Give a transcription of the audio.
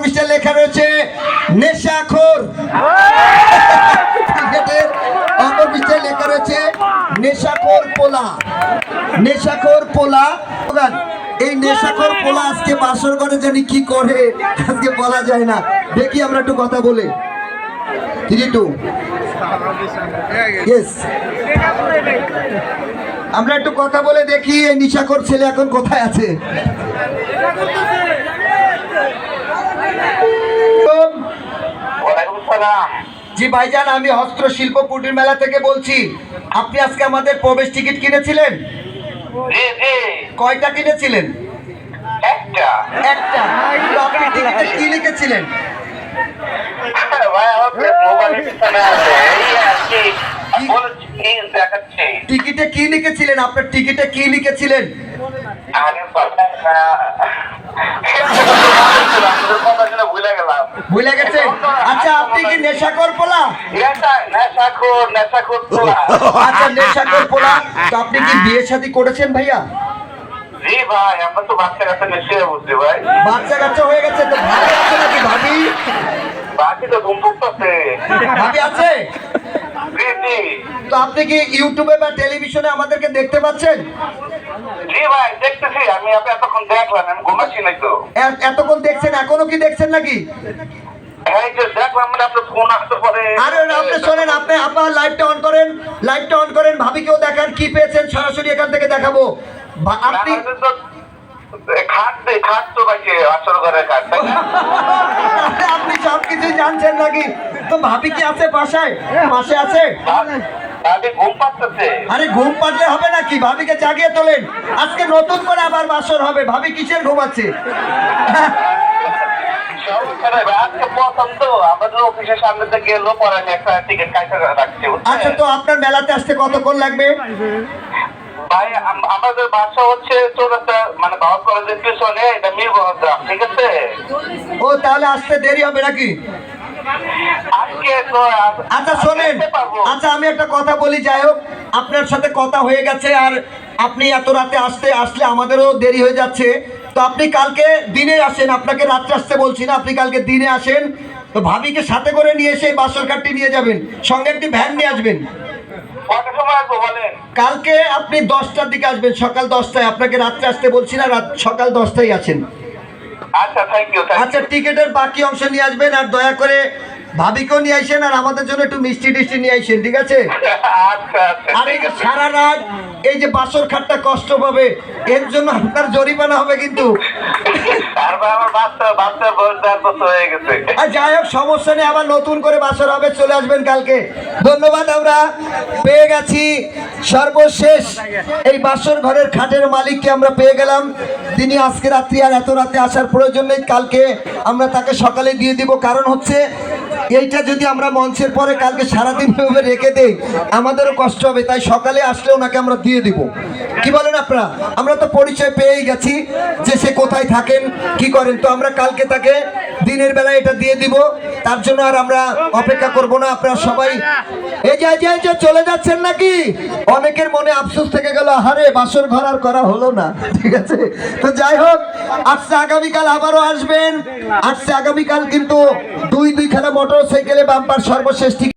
পৃষ্ঠায় লেখা রয়েছে, নেশাখোর। লেখা রয়েছে, নেশাখোর পোলা। পোলা। এই পোলা আজকে করে জানি কি করে, আজকে বলা যায় না। দেখি আমরা একটু কথা আমরা একটু কথা বলে দেখি, এই নিশাখোর ছেলে এখন কোথায় আছে? জি ভাইজান আমি হস্তশিল্প কুটির মেলা থেকে বলছি। আপনি আজকে আমাদের প্রবেশ টিকিট কিনেছিলেন? কয়টা কিনেছিলেন? একটা। একটা। আপনি টিকিটে কি লিখেছিলেন? দেখাচ্ছি। টিকিটে কি লিখেছিলেন? আপনার টিকিটে কি লিখেছিলেন আরে বাবা আপনাদের কথা শুনে ভুলে গেলাম ভুলে গেছেন আচ্ছা আপনি কি নেশাকর পোলা? নেশাখোর নেশাখোর তোলা আচ্ছা নেশাকর পোলা। তো আপনি কি বিয়ে শাদী করেছেন ভাইয়া? জি ভাই আমরা তো বাচ্চা বুঝছি ভাই। বাচ্চা কাচ্চা হয়ে গেছে তো ভাবি আছে নাকি ভাবি? তো ঘুম পড়তেছে ভাবি আছে? জি জি। তো আপনি কি ইউটিউবে বা টেলিভিশনে আমাদেরকে দেখতে পাচ্ছেন? জি ভাই দেখতেছি। আমি আপনি এতক্ষণ দেখলাম আমি ঘুমাচ্ছি নাই তো। এতক্ষণ দেখছেন এখনও কি দেখছেন নাকি? আপনি শোনেন আপনি আপনার লাইটটা অন করেন লাইটটা অন করেন ভাবিকেও দেখান কি পেয়েছেন সরাসরি এখান থেকে দেখাবো। আপনি খাট দে খাট তো ভাইকে আসর ঘরে খাট তাই না? আপনি সব কিছু জানছেন নাকি? তো ভাবি কি আছে বাসায়? পাশে আছে? পাচ্ছে আরে ঘুম পাড়লে হবে নাকি ভাবিকে জাগিয়ে তোলেন। আজকে নতুন করে আবার বাসর হবে। ভাবি কিসের ঘুমাচ্ছে? আচ্ছা তো আপনার মেলাতে আসতে কতক্ষণ লাগবে? ভাই আমাদের বাসা হচ্ছে চৌরাস্তা মানে বাবা কলেজের পিছনে এটা মিরগঞ্জ গ্রাম ঠিক আছে? ও তাহলে আসতে দেরি হবে নাকি? আচ্ছা শোনেন। আচ্ছা আমি একটা কথা বলি যাই হোক আপনার সাথে কথা হয়ে গেছে আর আপনি এত রাতে আসতে আসলে আমাদেরও দেরি হয়ে যাচ্ছে। তো আপনি কালকে দিনে আসেন আপনাকে রাত্রে আসতে বলছি না আপনি কালকে দিনে আসেন। তো ভাবিকে সাথে করে নিয়ে এসে বাসর কাঠটি নিয়ে যাবেন সঙ্গে একটি ভ্যান নিয়ে আসবেন। কালকে আপনি দশটার দিকে আসবেন সকাল দশটায়। আপনাকে রাত্রে আসতে বলছি না রাত সকাল দশটায় আসেন। আচ্ছা থ্যাংক ইউ আচ্ছা টিকেটের বাকি অংশ নিয়ে আসবেন আর দয়া করে ভাবিকেও নিয়ে আসেন আর আমাদের জন্য একটু মিষ্টি টিষ্টি নিয়ে আসেন ঠিক আছে? আচ্ছা আচ্ছা। আর এই সারা রাত এই যে বাসর খাটটা কষ্ট পাবে এর জন্য আপনার জরিমানা হবে কিন্তু। আর যাই হোক সমস্যা নেই আবার নতুন করে বাসর হবে চলে আসবেন কালকে। ধন্যবাদ আমরা পেয়ে গেছি। সর্বশেষ এই বাসর ঘরের খাটের মালিককে আমরা পেয়ে গেলাম। তিনি আজকে রাত্রি আর এত রাতে আসার প্রয়োজন নেই। কালকে আমরা তাকে সকালে দিয়ে দিব। কারণ হচ্ছে এইটা যদি আমরা মঞ্চের পরে কালকে সারাদিন ভেবে রেখে দেই, আমাদেরও কষ্ট হবে, তাই সকালে আসলে ওনাকে আমরা দিয়ে দিব। কি বলেন আপনারা? আমরা তো পরিচয় পেয়েই গেছি যে সে কোথায় থাকেন, কি করেন। তো আমরা কালকে তাকে দিনের বেলায় এটা দিয়ে দিব। তার জন্য আর আমরা অপেক্ষা করব না। আপনারা সবাই এই যে এই যে, চলে যাচ্ছেন নাকি? অনেকের মনে আফসোস থেকে গেল আরে বাসর ঘর আর করা হলো না। ঠিক আছে? তো যাই হোক আজকে আগামীকাল আবারও আসবেন। আজকে আগামীকাল কিন্তু দুই দুই খেলা মোটর সাইকেলে বাম্পার সর্বশেষ ঠিক